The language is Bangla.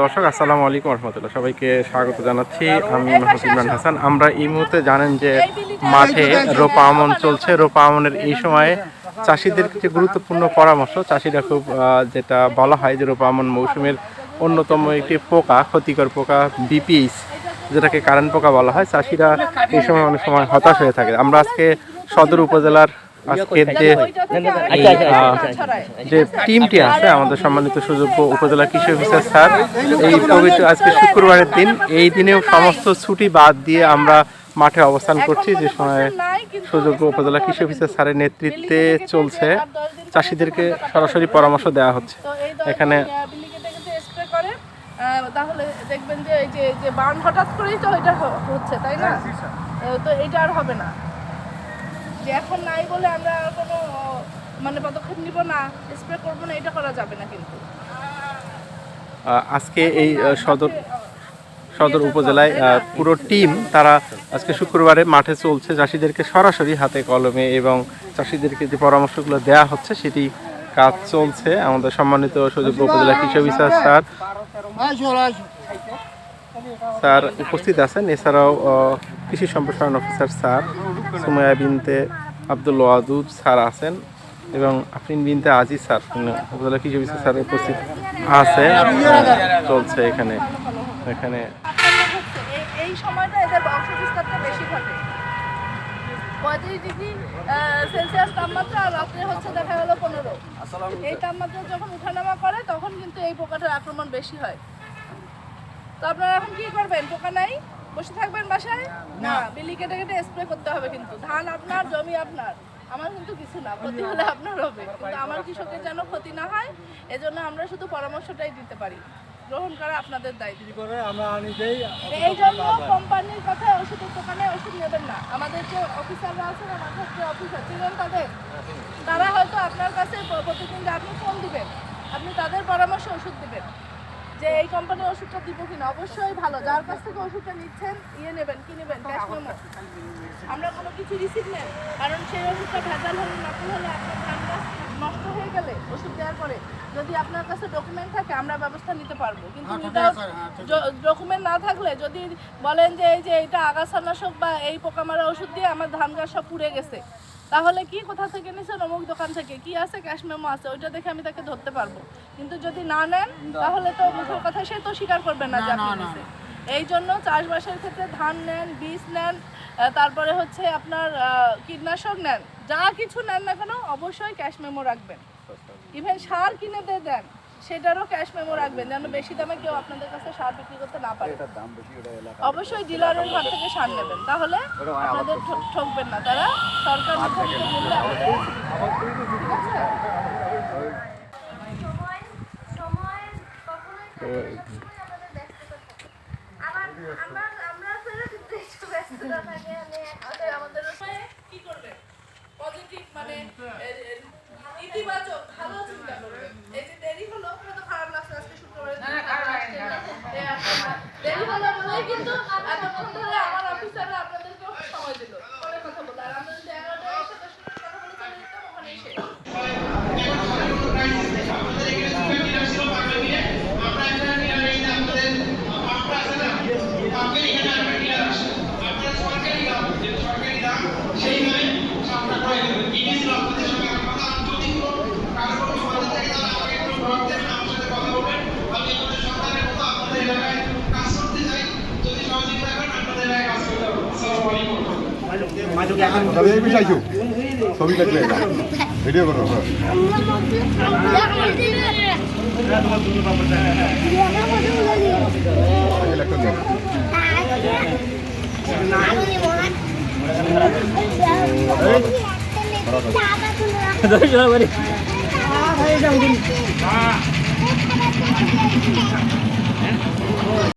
দর্শক, আসসালামু আলাইকুম রহমতুল্লাহ। সবাইকে স্বাগত জানাচ্ছি। আমি মোহাম্মদ ইমরান হাসান। আমরা এই মুহূর্তে জানেন যে মাঠে রোপা আমন চলছে। রোপা আমনের এই সময়ে চাষিদের যে গুরুত্বপূর্ণ পরামর্শ, চাষিরা খুব যেটা বলা হয় যে রোপা আমন মৌসুমের অন্যতম একটি পোকা, ক্ষতিকর পোকা বিপিএস যেটাকে কারেন্ট পোকা বলা হয়। চাষিরা এই সময় অনেক সময় হতাশ হয়ে থাকে। আমরা আজকে সদর উপজেলার আজকের যে যে টিমটি আছে আমাদের সম্মানিত সুযোগ্য উপজেলা কৃষি অফিসার স্যার এই পবিত্র আজকে শুক্রবারের দিন এই দিনেও সমস্ত ছুটি বাদ দিয়ে আমরা মাঠে অবস্থান করছি যে সময় সুযোগ্য উপজেলা কৃষি অফিসার স্যারের নেতৃত্বে চলছে চাষিদেরকে সরাসরি পরামর্শ দেওয়া হচ্ছে। এখানে তাহলে দেখবেন যে এই যে যে বান হঠাৎ করেই তো এটা হচ্ছে তাই না? তো এটা আর হবে না। যে এখন নাই বলে আমরা কোনো মানে পদক্ষেপ নিব না স্প্রে করব না এটা করা যাবে না কিন্তু। আজকে এই সদর সদর উপজেলায় আহ, পুরো টিম তারা আজকে শুক্রবারে মাঠে চলছে। চাষিদেরকে সরাসরি হাতে কলমে এবং চাষিদেরকে যে পরামর্শগুলো দেওয়া হচ্ছে সেটি কাজ চলছে। আমাদের সম্মানিত সুযোগ্য উপজেলা কৃষি অফিসার স্যার। স্যার উপস্থিত আছেন। এছাড়াও কৃষি সম্প্রসারণ officer sir Sumaya Binte Abdul Wadud sir আছেন এবং আফরিন বিনতে আজিজ স্যার। উপজেলা কৃষি অফিসার স্যার উপস্থিত আছে। চলছে এখানে এখানে। এই- তাপমাত্রা এই তাপমাত্রা যখন উঠানামা করে, তখন কিন্তু এই পোকাটার আক্রমণ বেশি হয়। তো আপনারা এখন কি করবেন? পোকা নাই? বসে থাকবেন বাসায়? না। বিলি কেটে কেটে স্প্রে করতে হবে কিন্তু। ধান আপনার জমি আপনার। আমার কিন্তু কিছু না ক্ষতি হলে আপনার হবে। কিন্তু আমার কৃষকের যেন ক্ষতি না হয় এজন্য আমরা শুধু পরামর্শটাই দিতে পারি। গ্রহণ করা আপনাদের দায়িত্ব। করে আমরা নিজেই এই জন্য কোম্পানির কথা ওষুধের দোকানে ওষুধ নেবেন না। আমাদের যে অফিসাররা আছেন আমাদের যে অফিসার ছিলেন তাদের। তারা হয়তো আপনার কাছে প্রতিদিন আপনি ফোন দিবেন আপনি তাদের পরামর্শে ওষুধ দিবেন। যে এই কোম্পানির ওষুধটা দিব কিনা? অবশ্যই ভালো। যার কাছ থেকে ওষুধটা নিচ্ছেন ইয়ে নেবেন কি নেবেন? ক্যাশ মেমো আমরা কোনো কিছু রিসিভ নেই কারণ সেই ওষুধটা ভেজাল হলে নকল হলে আপনার ধান গাছ নষ্ট হয়ে গেলে ওষুধ দেওয়ার পরে যদি আপনার কাছে ডকুমেন্ট থাকে আমরা ব্যবস্থা নিতে পারব। কিন্তু উইদাউট ডকুমেন্ট না থাকলে যদি বলেন যে এই যে এটা আগাছানাশক বা এই পোকামারা ওষুধ দিয়ে আমার ধান গাছ সব পুড়ে গেছে তাহলে কি কোথা থেকে নিছেন? অমুক দোকান থেকে। কি আছে? ক্যাশ মেমো আছে। ওইটা দেখে আমি তাকে ধরতে পারব। কিন্তু যদি না নেন তাহলে তো মুখের কথা সে তো স্বীকার করবে না যে আপনি এই জন্য চাষবাসের ক্ষেত্রে ধান নেন বীজ নেন তারপরে হচ্ছে আপনার কীটনাশক নেন। যা কিছু নেন না কেন অবশ্যই ক্যাশ মেমো রাখবেন। ইভেন সার কিনে দিয়ে দেন। সেটারও ক্যাশ মেমো রাখবেন যেন বেশি দামে কেউ আপনাদের কাছে সার বিক্রি করতে না পারে। অবশ্যই ডিলারের ঘর থেকে সার নেবেন। তাহলে আপনাদের ঠক- ঠকবেন না তারা। সরকার নির্ধারিত মূল্যে মানে আমাদের কি করবে? পজিটিভ মানে ইতিবাচক ভালো চিন্তা করবে। এই যে দেরি হলো হয়তো খারাপ লাগছে আজকে শুক্রবারে দেরি হলো বলেই কিন্তু এতক্ষণ ধরে এই বিষয় কি? ছবি দেখলে ভিডিও করো হ্যাঁ। আগে লেখা যাবে। আমি